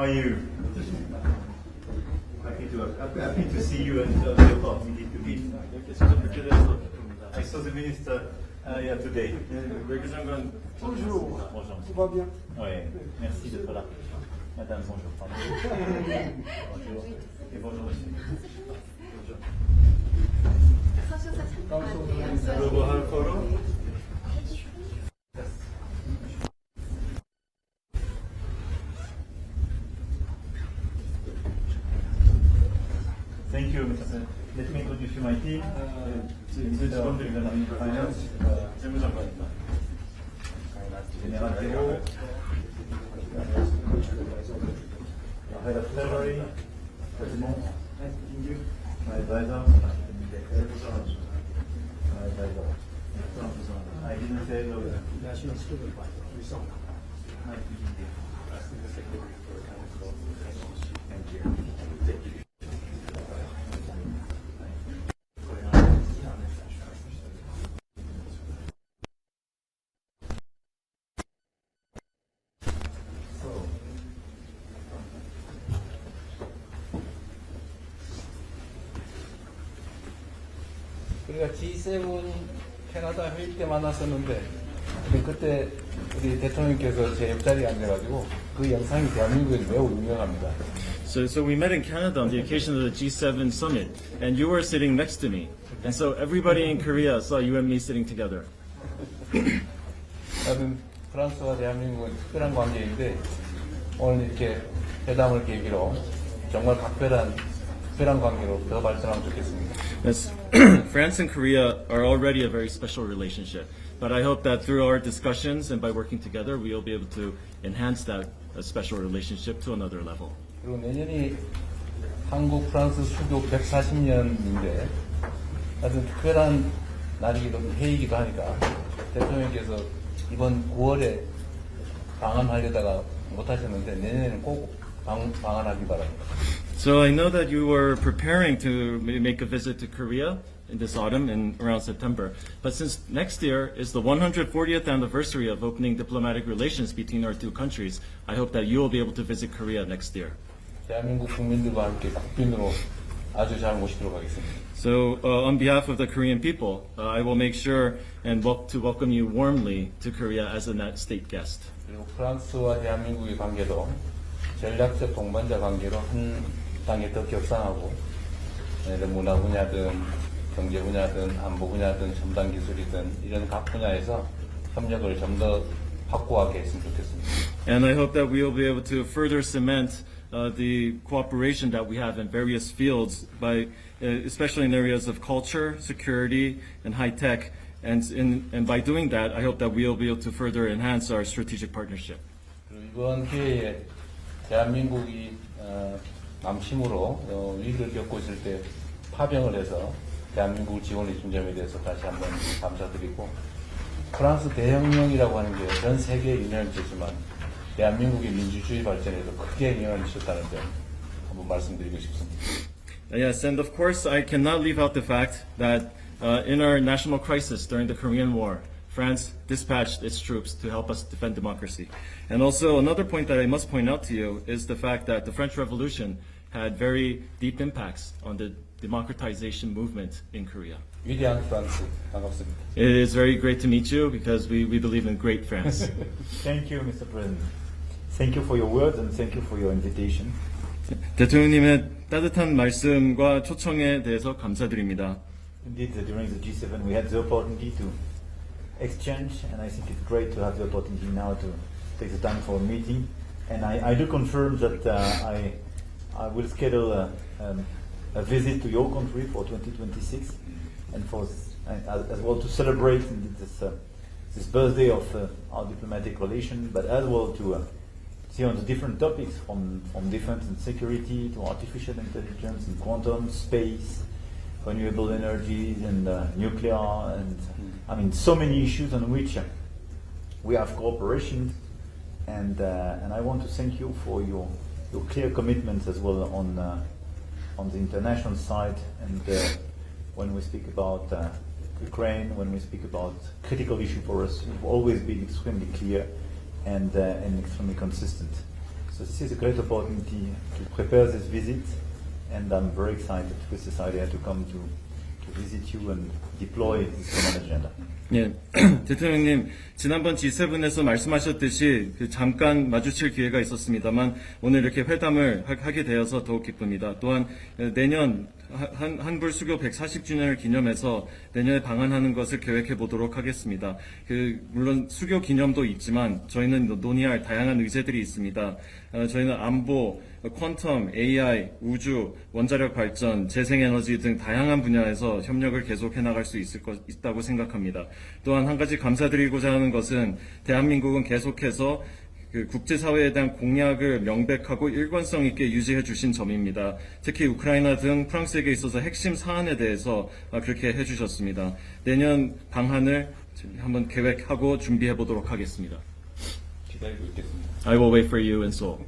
are you? Happy to, see you and uh, to meet. I saw the minister uh, yeah, today. Bonjour. Bonjour. Tout va bien? Oui, merci d'être là. Madame, bonjour. Bonjour. Et bonjour. Bonjour. Thank you, Mr. Let me introduce you my team. Uh, this is Conduct of Finance. Uh, General Zero. Head of Slavery. President. My advisor. My advisor. I didn't say no. National Student Advisor. Thank you. 우리가 G7 캐나다 회의 때 만났었는데 그때 우리 대통령께서 제 옆자리에 앉아가지고 그 영상이 대한민국에서 매우 유명합니다. So, so we met in Canada on the occasion of the G7 summit, and you were sitting next to me. And so everybody in Korea saw you and me sitting together. 나는 프랑스와 대한민국은 특별한 관계인데 오늘 이렇게 회담을 계기로 정말 각별한 특별한 관계로 더 발전하면 좋겠습니다. Yes. France and Korea are already a very special relationship. But I hope that through our discussions and by working together, we will be able to enhance that uh, special relationship to another level. 그리고 내년이 한국 프랑스 수교 140년인데 아주 특별한 날이기도 해이기도 하니까 대통령께서 이번 9월에 방한하려다가 못하셨는데 내년에는 꼭 방, 방한하기 바랍니다. So I know that you were preparing to ma- make a visit to Korea in this autumn and around September. But since next year is the 140th anniversary of opening diplomatic relations between our two countries, I hope that you will be able to visit Korea next year. 대한민국 국민들과 함께 국빈으로 아주 잘 모시도록 하겠습니다. So uh, on behalf of the Korean people, uh, I will make sure and wel- to welcome you warmly to Korea as a net state guest. 그리고 프랑스와 대한민국의 관계도 전략적 동반자 관계로 한 단계 더 격상하고 예를 들어 문화 분야든 경제 분야든 안보 분야든 첨단 기술이든 이런 각 분야에서 협력을 좀 더 확고하게 했으면 좋겠습니다. And I hope that we will be able to further cement uh, the cooperation that we have in various fields, by, uh, especially in areas of culture, security, and high tech. And, in, and by doing that, I hope that we will be able to further enhance our strategic partnership. 그리고 이번 기회에 대한민국이 어, 남침으로 어, 위기를 겪고 있을 때 파병을 해서 대한민국을 지원해 준 점에 대해서 다시 한번 감사드리고 프랑스 대혁명이라고 하는 게 전 세계에 영향을 미쳤지만 대한민국의 민주주의 발전에도 크게 영향을 미쳤다는 점 한번 말씀드리고 싶습니다. Yes, and of course, I cannot leave out the fact that uh, in our national crisis during the Korean War, France dispatched its troops to help us defend democracy. And also, another point that I must point out to you is the fact that the French Revolution had very deep impacts on the democratization movement in Korea. 위대한 프랑스 반갑습니다. It is very great to meet you because we, we believe in great France. Thank you, Mr. President. Thank you for your words and thank you for your invitation. 대통령님의 따뜻한 말씀과 초청에 대해서 감사드립니다. Indeed, uh, during the G7, we had the opportunity to exchange, and I think it's great to have the opportunity now to take the time for a meeting. And I, I do confirm that uh, I, I will schedule a, um, a visit to your country for 2026, and for as, well to celebrate this uh, this birthday of uh, our diplomatic relation, but as well to uh, see on the different topics from, from defense and security to artificial intelligence and quantum space, renewable energies and uh, nuclear and I mean so many issues on which we have cooperation. And uh, and I want to thank you for your your clear commitments as well on uh, on the international side and uh, when we speak about uh, Ukraine, when we speak about critical issue for us, you've always been extremely clear and uh, and extremely consistent. So this is a great opportunity to prepare this visit, and I'm very excited with this idea to come to, to visit you and deploy this common agenda. 예, 대통령님 지난번 G7에서 말씀하셨듯이 그 잠깐 마주칠 기회가 있었습니다만 오늘 이렇게 회담을 하- 하게 되어서 더욱 기쁩니다. 또한 내년 한, 한불 수교 140주년을 기념해서 내년에 방한하는 것을 계획해 보도록 하겠습니다. 그 물론 수교 기념도 있지만 저희는 논의할 다양한 의제들이 있습니다. 어, 저희는 안보, 퀀텀, AI, 우주, 원자력 발전, 재생에너지 등 다양한 분야에서 협력을 계속해 나갈 수 있을 것 있다고 생각합니다. 또한 한 가지 감사드리고자 하는 것은 대한민국은 계속해서 그 국제사회에 대한 공약을 명백하고 일관성 있게 유지해 주신 점입니다. 특히 우크라이나 등 프랑스에게 있어서 핵심 사안에 대해서 아, 그렇게 해 주셨습니다. 내년 방한을 한번 계획하고 준비해 보도록 하겠습니다. 기다리고 있겠습니다. I will wait for you in Seoul.